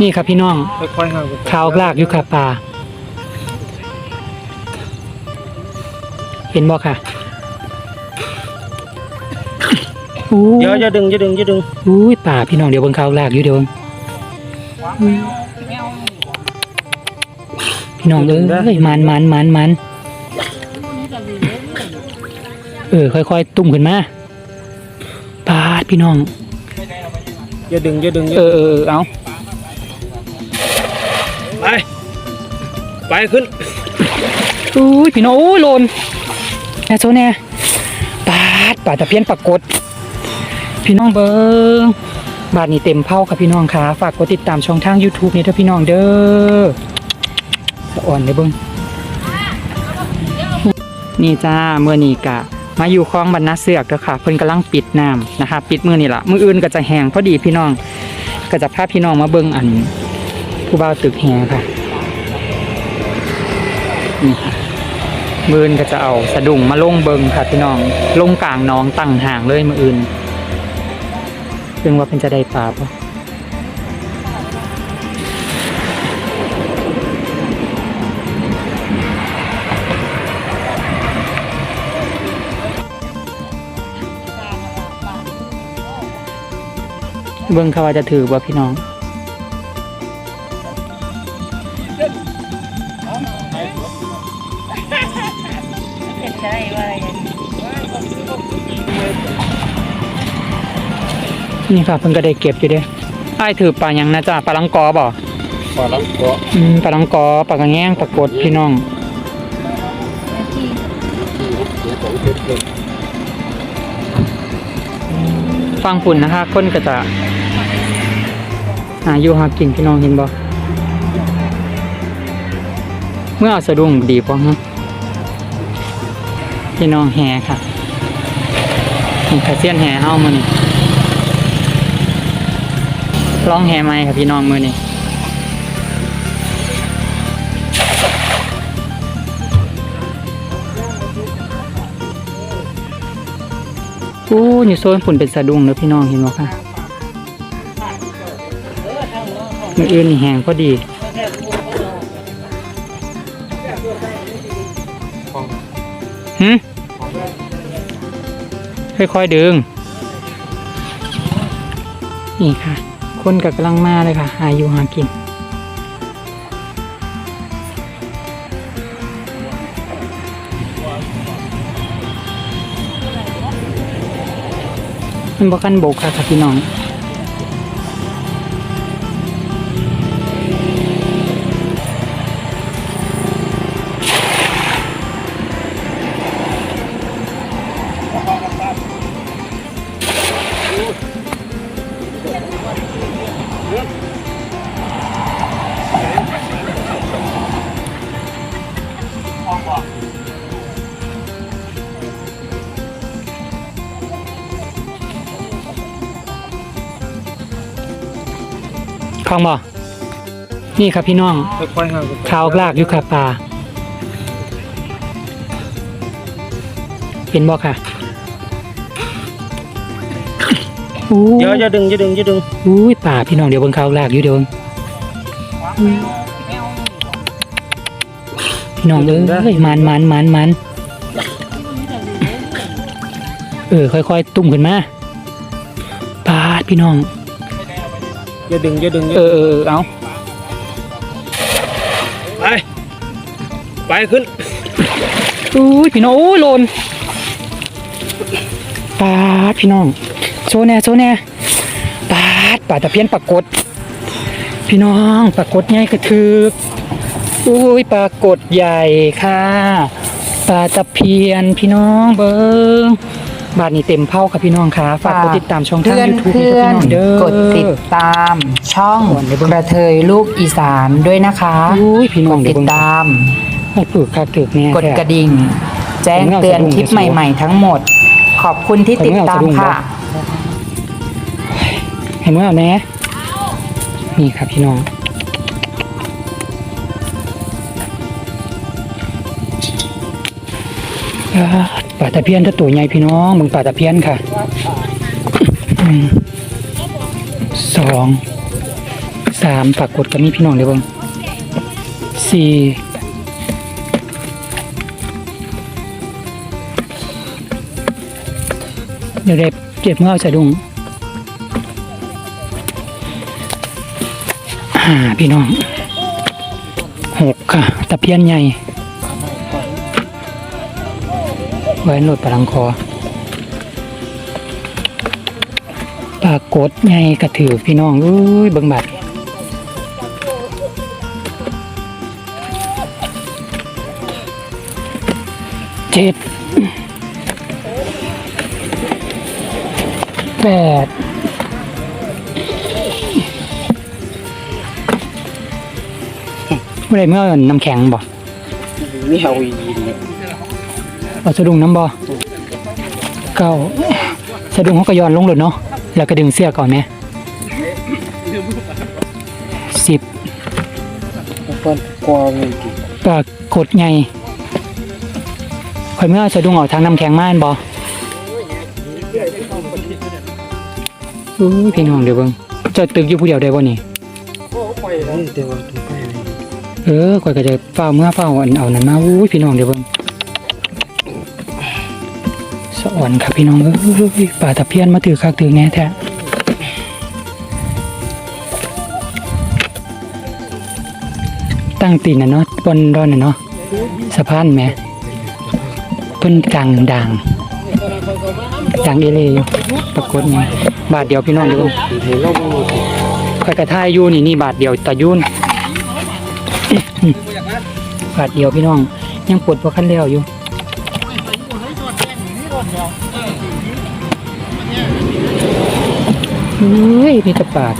นี่ครับพี่น้องค่อยๆห่างไปขาวลากอยู่ค่ะปลาเห็นบ่ค่ะอู้เดี๋ยวจะดึงจะดึงจะดึงอุ้ยป่าพี่น้องเดี๋ยวเบิ่งขาวลากอยู่เดี๋ยวเบิ่งพี่น้องเอ้ยมันมันมันมันเออค่อยๆ ตุ่มขึ้นมาปาดพี่น้องจะดึงจะดึงเออเออเออเอา ไป ไปขึ้นอุ้ยพี่น้องอุ้ยโลนแน่โซแน่ปาดปาดตะเพียนปรากฏ พี่น้องเบิงบาทนี้เต็มเผาค่ะพี่น้องค่ะฝากกดติดตามช่องทาง YouTube นี่เถอะพี่น้องเด้อสะอ่อนเลยเบิงนี่จ้าเมื่อนี้กะ มาอยู่คลองบรรณาเสือกเด้อค่ะ เพิ่นกำลังปิดน้ำนะคะ ปิดมือนี่ละมืออื่นก็จะแห้งพอดีพี่น้อง ก็จะพาพี่น้องมาเบิงอัน ผู้บ่าวตึกแหค่ะนี่ค่ะมืออื่นก็จะเอาสะดุ้งมาลงเบิงค่ะพี่น้องลงกลางน้องตั้งห่างเลยมืออื่น ซึ่งว่าเป็นจะได้ปลาปะเบิ่งเขาว่าจะถือว่าพี่น้อง นี่ค่ะเพิ่งก็ได้เก็บอยู่เด้ไอ้ายถือปลาหยังนะจ๊ะปลาลังกอบ่ปลาลังเกาะอืมปลาลังกอปลากระแงงปลากดพี่น้องฟังฝุ่นนะคะคนก็จะหาอยู่หากินพี่น้องเห็นบ่เมื่อเอาสะดุ้งดีพอฮะ พี่น้องแห่ค่ะนี่ค่ะเสียนแห่เฮ้ามือนี่ร้องแห่ไหมค่ะพี่น้องมือนี่อู้นี่โซนฝุ่นเป็นสะดุ้งเด้อพี่น้องเห็นบ่ค่ะมืออื่นนี่แห้งพอดี หึค่อยๆดึง นี่ค่ะ คนกับกำลังมาเลยค่ะ หาอยู่หากิน มันบอกกันโบกค่ะค่ะพี่น้อง คลองบ่นี่ครับพี่น้องค่อยๆห่างไปขาวลากยู่ค่ะปลาเห็นบ่ค่ะ เดี๋ยวจะดึงจะดึงจะดึงอุ้ยป่าพี่น้องเดี๋ยวเบิ่งขาวลากอยู่เดี๋ยวเบิ่งพี่น้องเอ้ยมันมันมันมันเออค่อยๆ ตุ่มขึ้นมาปาดพี่น้องจะดึงจะดึงเออเออเออเอาไปไปขึ้นอุ้ยพี่น้องโอ้ยโลนปาดพี่น้อง โซแน่โซแน่ปาดปาดตะเพียนปรากฏพี่น้องปรากฏใหญ่กระทึกอุ้ยปรากฏใหญ่ค่ะปลาตะเพียนพี่น้องเบิงบาทนี้เต็มเผาค่ะพี่น้องค่ะฝากกดติดตามช่องทางเพื่อนยูทูบเพื่พี่อนน้องเด้อกดติดตามช่องก่อนเดี๋ยวเบิ่งกระเทยลูกอีสานด้วยนะคะอุ้ยพี่น้องกดเดี๋ยติวดเบิ่งตามให้ปึกคักตึกเนี่ยกดกระดิ่ง แจ้งเตือนคลิปใหม่ๆทั้งหมด ขอบคุณที่ติดตามค่ะ เห็นไหมเอาแน่นี่ครับพี่น้องอ่าปลาตะเพียนถ้าตัวใหญ่พี่น้องมึงปลาตะเพียนค่ะหนึ่งสองสามปากฏกับมีพี่น้องเดี๋ยวบิ่งสี่ เดี๋ยวได้เก็บเมื่อเอาสะดุงห้าพี่น้องหกค่ะตะเพียนใหญ่ไว้หลดปลังคอปรากฏไงกระถือพี่น้องอุ้ยเบิ่งบัดเจ็ด แปดเมื่อไรเมื่อน้ำแข็งบ่นี่เอาอีดีเอาสะดุ้งน้ำบ่เก้าสะดุ้งเขาก็ย้อนลงเลยเนาะแล้วก็ดึงเสื้อก่อนไหมสิบเปิ้นกวางอีกปรากฏไงข่อยเมื่อสะดุ้งออกทางน้ำแข็งม่านบ อู้ยพี่น้องเดี๋ยวเบิ่งเจะตึกอยู่ผู้เดียวได้บ่นี่นี่เดี๋ยวถึงไปเออข่อยก็จะเฝ้าเมื่อเฝ้าอันเอานั่นมาอู้ยพี่น้องเดี๋ยวเบิ่งสะอ่อนครับพี่น้องเอ้ยป่าตะเพียนมาถือคักถือแน่แท้ตั้งตีนน่ะเนาะบนดอนน่ะเนาะสะพานแหมเพิ่นกลางด่างด่างเอเลอยู่ปรากฏไง บาทเดียวพี่น้องเดี๋ยวเบิ่งเห็นเราบ่รู้ข่อยกระทายอยู่นี่นี่บาทเดียวตะยุ่นบาทเดียวพี่น้อง ยังปวดพอขั้นเลี้ยวอยู่เฮ้ยมีแตะปาก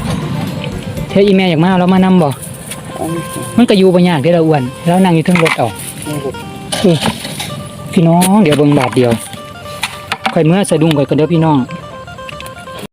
เธออีแม่อยากมาเรามานำบ่มันก็อยู่บ่ยากเด้อละอ้วน แล้วนั่งอยู่เทั้งรถอออพี่น้องเดี๋ยวเบิ่งบาทเดียวข่อยเมื่อสะดุ้งข่อยก็เด้อพี่น้อง